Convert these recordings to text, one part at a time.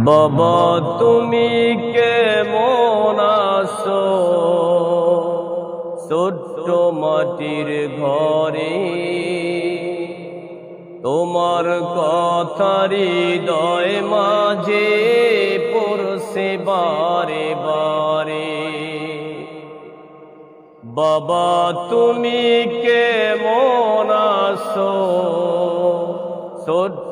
বাবা, তুমি কেমন আছো? ছোট্ট মাটির ঘরে তোমার কথারি দয় মাঝে পড়ছে বারে বারে। বাবা, তুমি কেমন আছো? ছোট্ট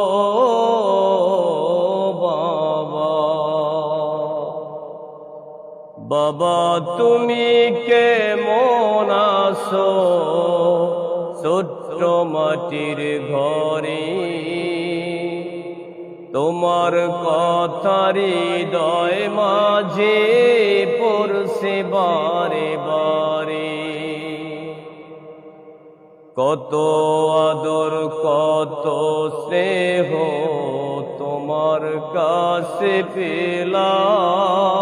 বাবা, তুমি কে আছো? ছোট্ট মাটির ঘরে। তোমার কথারি দয় মাঝে পড়ছে বারে বারে। কত আদর, কত স্নেহ তোমার কাছে পেলাম।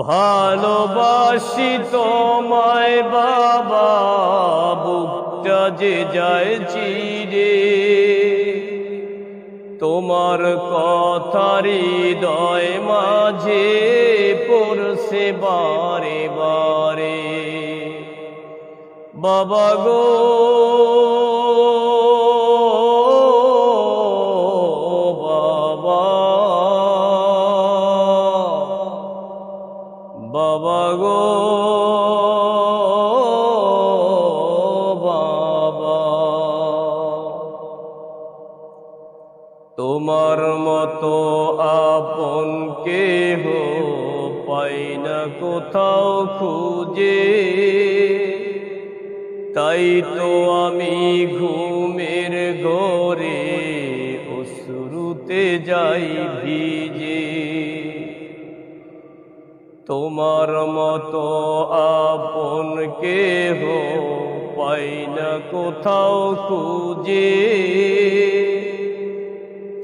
ভালোবাসি তোমায় বাবা, বুকটা যে যায় চিরে। তোমার কথারি দয় মাঝে পড়ছে বারে বারে। বাবা গো তোমার মতো আপন কেহ পাই না কোথাও খুঁজে। তাই তো আমি ঘুমের ঘরে অশ্রুতে যাই ভিজে। তোমার মতো আপন কেহ পাই না কোথাও খুঁজে।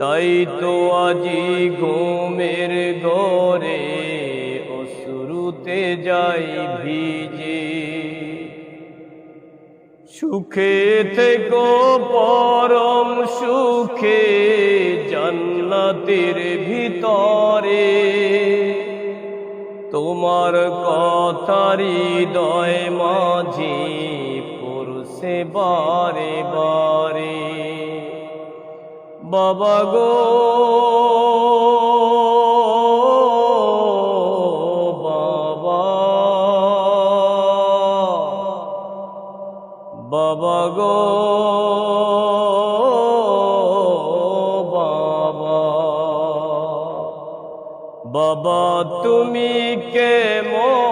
তাই তো আজি ঘুমের ঘরে অশ্রুতে যাই ভিজে। সুখে থেকো পরম সুখে জান্নাতের ভিতরে। তোমার কথারি দয় মাঝে পড়ছে বারে বারে। বাবা গো। বাবা। বাবা বাবা। বাবা তুমি কেমন?